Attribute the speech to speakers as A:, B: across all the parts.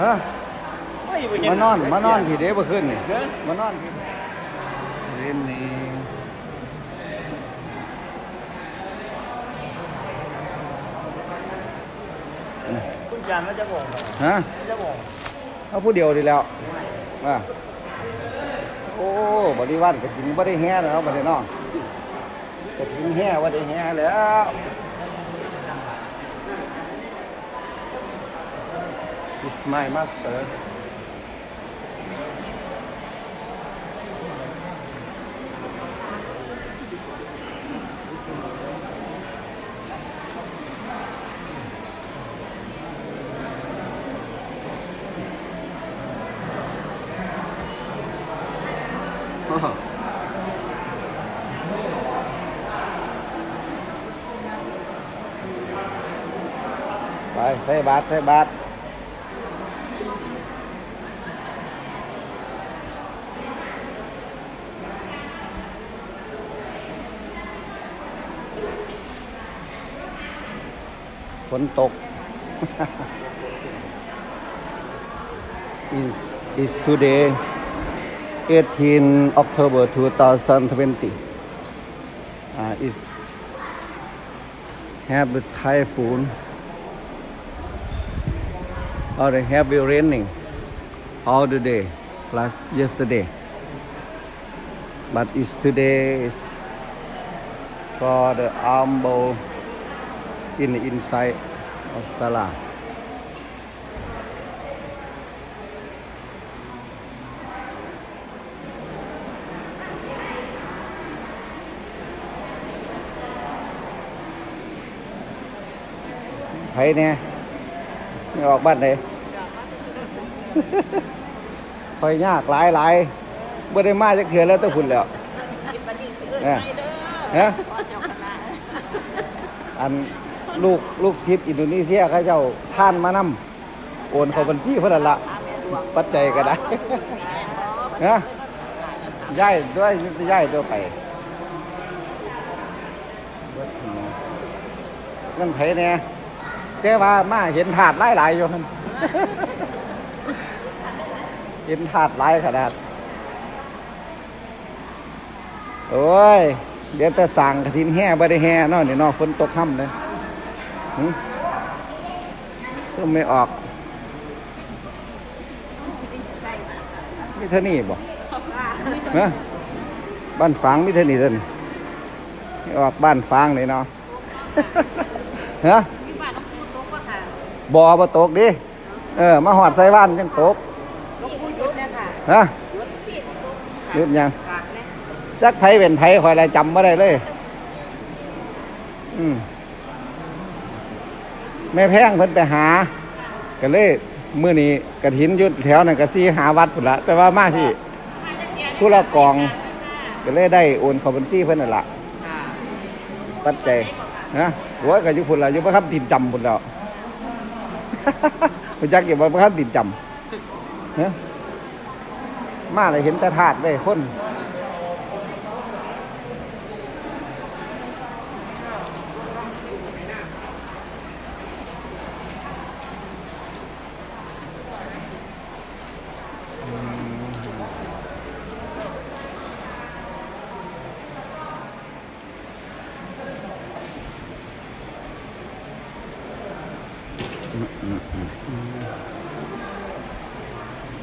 A: ฮะ
B: ไม่ไปเห็
A: มานอนมานอนที่เด้บ่ขึ้นนี่
B: เด้อ
A: มานอนที่เล่นนี่
B: คุณจานแล้วจะบอกเหรอ
A: ฮะ
B: จะบอก
A: เอาผู้เดียวดีแล้วอะโอ้บริวารก็กินบ่ได้แฮ่แล้วบ่ได้เนาะก็กินแฮ่บ่ได้แฮ่แล้ว my master ไปใส่บา ฝนตก is is today 18 October 2020 uh, is have the typhoon or the heavy raining all the day plus yesterday but is today is for the ambo in the inside Of Salah thấy nè Nghe ออกบ้านไหนคอยยากหลายหลายบ่ได้มาจักเถื่อแล้วแต้องคุณแล้ว
C: กินบัดนี้สิเอิ้น
A: เอ้ย
C: ไปเด้อ
A: ฮะ
C: ขอเจ้าคณะ
A: อัน ลูกลูกชิดอินโดนีเซียเขาเจ้าท่านมานำโอนเข้าบัญชีเพิ่นนั่นละ
C: อาแม่ดวง
A: ปัจจัยก็ได้นะย้ายด้วยย้ายตัวไปนั่นไผเนี่ยเจ้ว่ามาเห็นถาดหลายหลายๆอยู่หั่นเห็นถาดหลายขนาดโอ้ย เดี๋ยวแต่สั่งกระถินแห่บ่ได้แห่เนาะนี่เนาะฝนตกค่ำเลย หึซึ่งไม่ออกมีเท่านี้บ่ฮะบ้านฟางมีเท่านี้เท่านี้ไม่ออกบ้านฟางเลยเนาะฮะ
C: มีบ้านน้องพูดตกว่าค่ะ
A: บ่บ่ตกดิ เออ มาหอดใส่บ้านจังตก
C: น้องพูดยุดเนี่ยค่ะ
A: ฮะ
C: ยุดปิดตก
A: หยุดยัง
C: ฝากเนี่ย
A: จักไผเป็นไผคอยอะไรจำไม่ได้เลย อืม แม่แพงเพิ่นไปหา ก็เลยมื้อนี้กระถินอยุดแถวนั้นก็ซีหาวัดพุ่นละแต่ว่ามาที่ผู้ละกอง ก็เลยได้โอนเข้าบัญชีเพิ่นนั่นล่ะ
C: ค่ะ
A: ปัจจัยนะโอ้ยก็อยู่พุ่นละอยู่บ่คำติดจำพุ่นแล้วรู้จักอยู่บ่คำติดจำฮะมาเลยเห็นแต่ธาตุเลยคน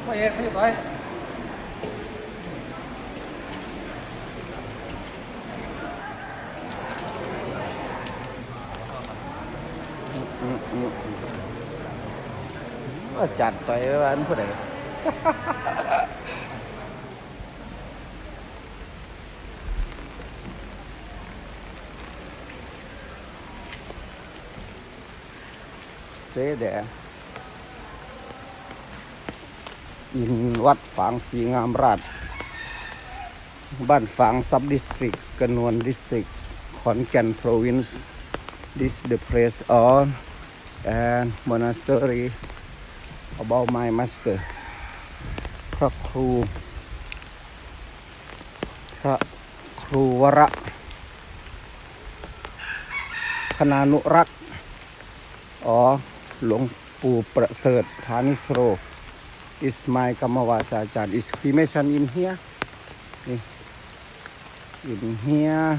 A: ไม่เอกไม่ไปว่าจัดต่อยว่าอันผู้ใด เสเดอินวัดฝางสีงามราช บ้านฝางซับดิสตริกกนวนดิสตริกขอนแก่น province this the place on and monastery about my master พระครู พระครูวระพนานุรักษ์อ๋อ หลวงปู่ปู่ประเสริฐฐานิสโร is my กรรมวาสาจารย์ is cremation in here นี่ in here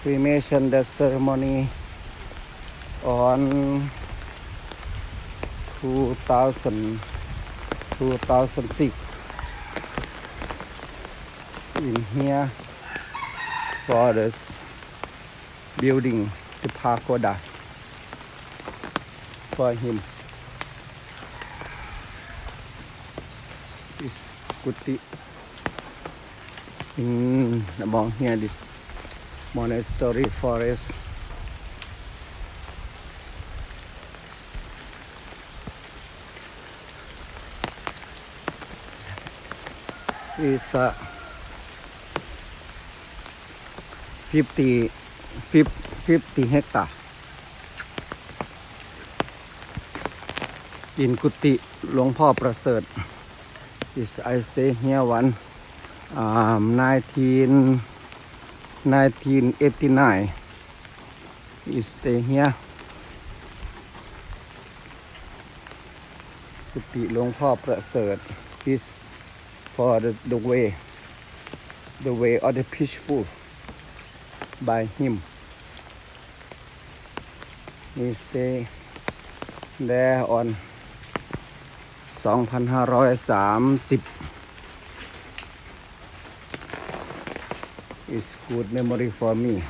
A: cremation the ceremony on 2000 2006 in here for this building the pagoda for him. Is kuti in among here this monastery forest. Is uh, 50 50 50 hectare in กุฏิหลวงพ่อประเสริฐ is I stay here one um, 19 1989 is stay here กุฏิหลวงพ่อประเสริฐ is for the, the way the way of the peaceful by him we stay there on 2530 is good memory for me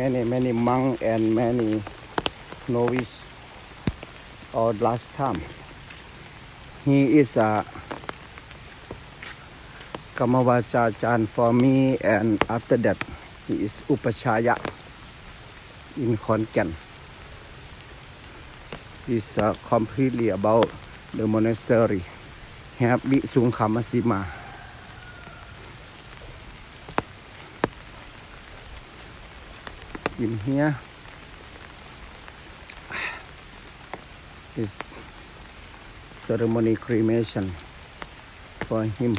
A: many many monk and many novice or last time he is a Kamavacharjan for me and after that he is Upachaya in Khon is uh, completely about the monastery have Bisung Kamasima in here is ceremony cremation for him.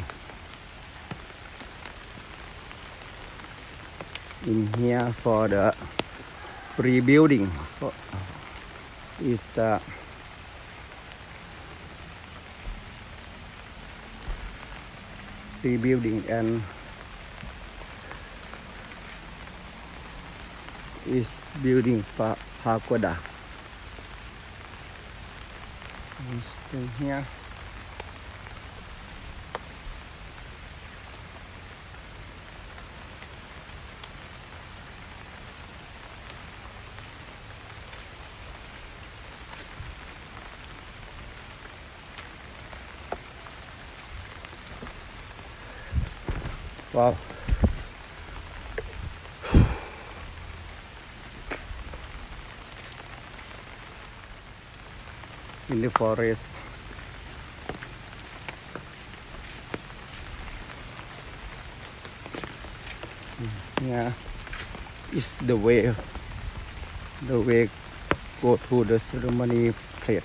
A: In here for the rebuilding for is uh, rebuilding and is building pagoda. We stay here. Wow. In the forest. Mm, yeah, is the way, the way go to the ceremony plate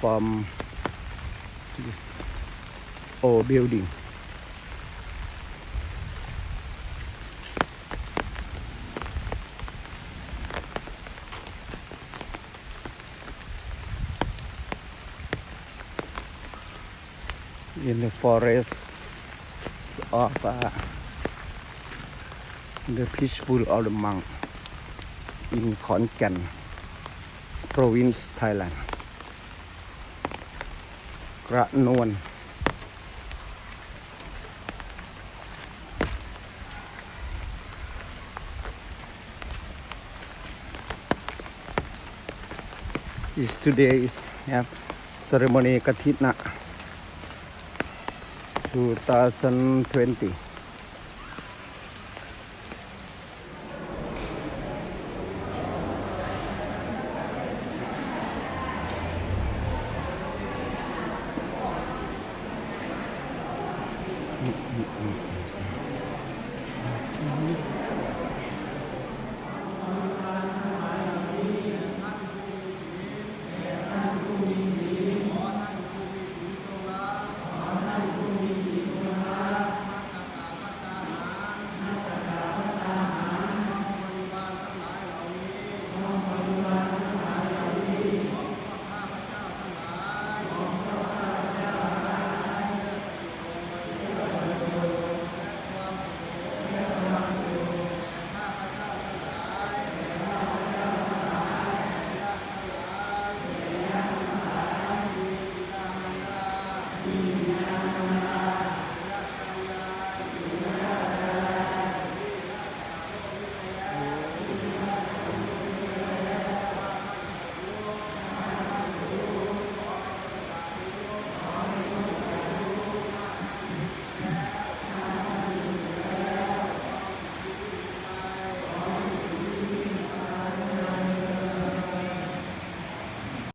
A: from this old building. Forest of uh, the peaceful of the monk in Khon Kaen province Thailand กระนวล is today is yeah, ceremony Kathina 2020